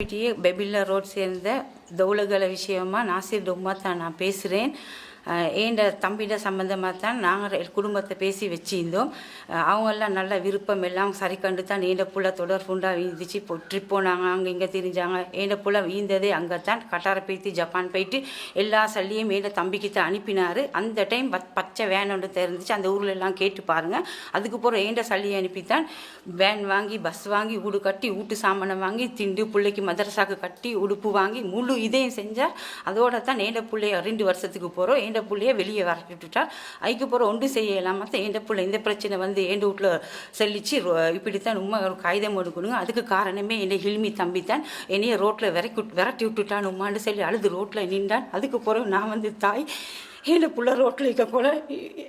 PTA பெபில்லா road சேர்ந்த தௌலகல விஷயமா நாசிர் டொம்மா நான் பேசுகிறேன் ஏண்ட தம்பிட சம்மந்தமாக தான் நாங்கள் குடும்பத்தை பேசி வச்சிருந்தோம். அவங்கெல்லாம் நல்ல விருப்பம் எல்லாம் சரி கண்டு தான் ஏண்ட புள்ள தொடர்புண்டா வீந்துச்சு இப்போ ட்ரிப் போனாங்க அங்கே இங்கே தெரிஞ்சாங்க. ஏண்ட புள்ள வீந்ததே அங்கே தான் கட்டார போய்த்து ஜப்பான் போயிட்டு எல்லா சல்லியும் ஏண்ட தம்பிக்கு தான் அனுப்பினார். அந்த டைம் பத் பச்சை வேன் ஒன்று தெரிஞ்சிச்சு அந்த ஊரில் எல்லாம் கேட்டு பாருங்கள் அதுக்கு போகிற ஏண்ட சல்லியை அனுப்பித்தான் வேன் வாங்கி பஸ் வாங்கி வீடு கட்டி வீட்டு சாமானை வாங்கி திண்டு பிள்ளைக்கு மதரசாக்கு கட்டி உடுப்பு வாங்கி முழு இதையும் செஞ்சால் அதோட தான் ஏண்ட பிள்ளைய ரெண்டு வருஷத்துக்கு போகிறோம் ஏண்ட பிள்ளைய வெளியே வரட்டி விட்டுட்டார் அதுக்கு போகிற ஒன்று செய்ய இல்லாமல் ஏண்ட பிள்ளை இந்த பிரச்சனை வந்து ஏண்ட வீட்டில் செல்லிச்சு. இப்படித்தான் உமா ஒரு காகிதம் எடுக்கணுங்க அதுக்கு காரணமே என்னை ஹில்மி தம்பி தான். என்னைய ரோட்டில் விரக்கி விரட்டி விட்டுட்டான் உமான்னு சொல்லி அழுது ரோட்டில் நின்றான். அதுக்கு பிறகு நான் வந்து தாய் ஏழு புள்ள ரோட்டில் இருக்க போல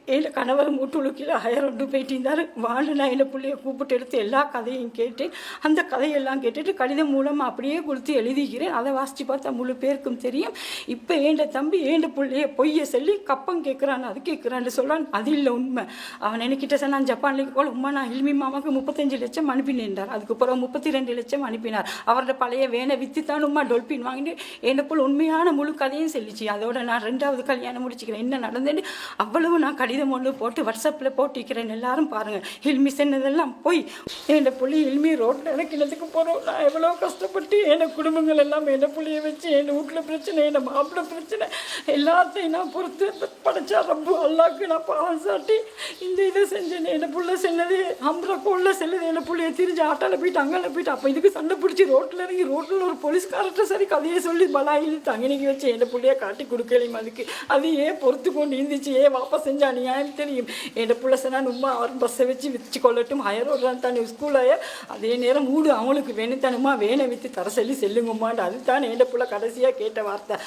ஏழு கணவர் மூட்டுழுக்கில் ஹயர் ஒன்று போயிட்டு இருந்தார் வாழ்ந்து நான் ஏழு பிள்ளைய கூப்பிட்டு எடுத்து எல்லா கதையும் கேட்டு அந்த கதையெல்லாம் கேட்டுட்டு கடிதம் மூலமாக அப்படியே கொடுத்து எழுதிக்கிறேன் அதை வாசித்து பார்த்தா முழு பேருக்கும் தெரியும். இப்போ ஏண்ட தம்பி ஏண்ட பிள்ளைய பொய்யை சொல்லி கப்பம் கேட்குறான் அது கேட்குறான்னு சொல்கிறான் அது இல்லை உண்மை. அவன் என்கிட்ட நான் ஜப்பான்லேக்கு போல உமா நான் இல்மி மாமாவுக்கு முப்பத்தஞ்சு லட்சம் அனுப்பினேன்றார். அதுக்கு பிறகு முப்பத்தி ரெண்டு லட்சம் அனுப்பினார். அவரோட பழைய வேனை விற்று தான் உமா டொல்பின் வாங்கிட்டு ஏண்ட புல் உண்மையான முழு கதையும் சொல்லிச்சு. அதோட நான் ரெண்டாவது கல்யாணம் வச்சுக்கிறேன். என்ன நடந்தேன்னு அவ்வளவு நான் கடிதம் ஒன்று போட்டு வாட்ஸ்அப்பில் போட்டிக்கிறேன் எல்லாரும் பாருங்கள் ஹில்மி சென்னதெல்லாம் போய் என் புள்ளி ஹில்மி ரோட்டில் இறக்கினதுக்கு போகிறோம் நான் எவ்வளோ கஷ்டப்பட்டு என்னை குடும்பங்கள் எல்லாம் என் புள்ளியை வச்சு என் வீட்டில் பிரச்சனை என் மாப்பிள்ளை பிரச்சனை எல்லாத்தையும் நான் பொறுத்து படைச்சா ரொம்ப அல்லாக்கு நான் பாவம் சாட்டி இந்த இதை செஞ்சேன் என்ன புள்ள செல்லது அம்பரை கோல்ல செல்லுது என்ன புள்ளைய திரிஞ்சு ஆட்டால போயிட்டு அங்கே போயிட்டு அப்போ இதுக்கு சண்டை பிடிச்சி ரோட்டில் இறங்கி ரோட்டில் ஒரு போலீஸ்காரர்கிட்ட சரி கதையை சொல்லி பலாயில் தங்கினிக்கு வச்சு என் பிள்ளைய காட்டி கொடுக்கலையும் அதுக்கு. அது ஏன் பொறுத்து கொண்டு இருந்துச்சு. ஏன் வாப்பா செஞ்சா நியாயம் தெரியும்? என் பிள்ளை சொன்னா உமா அவர் பஸ்ஸை வச்சு விற்று கொள்ளட்டும் ஹையர் ஓடுறான் தானே ஸ்கூலாய அதே நேரம் மூடு அவங்களுக்கு வேணுத்தானுமா வேணை விற்று தர சொல்லி செல்லுங்கம்மாண்டு அதுதான் என் பிள்ளை கடைசியாக கேட்ட வார்த்தை.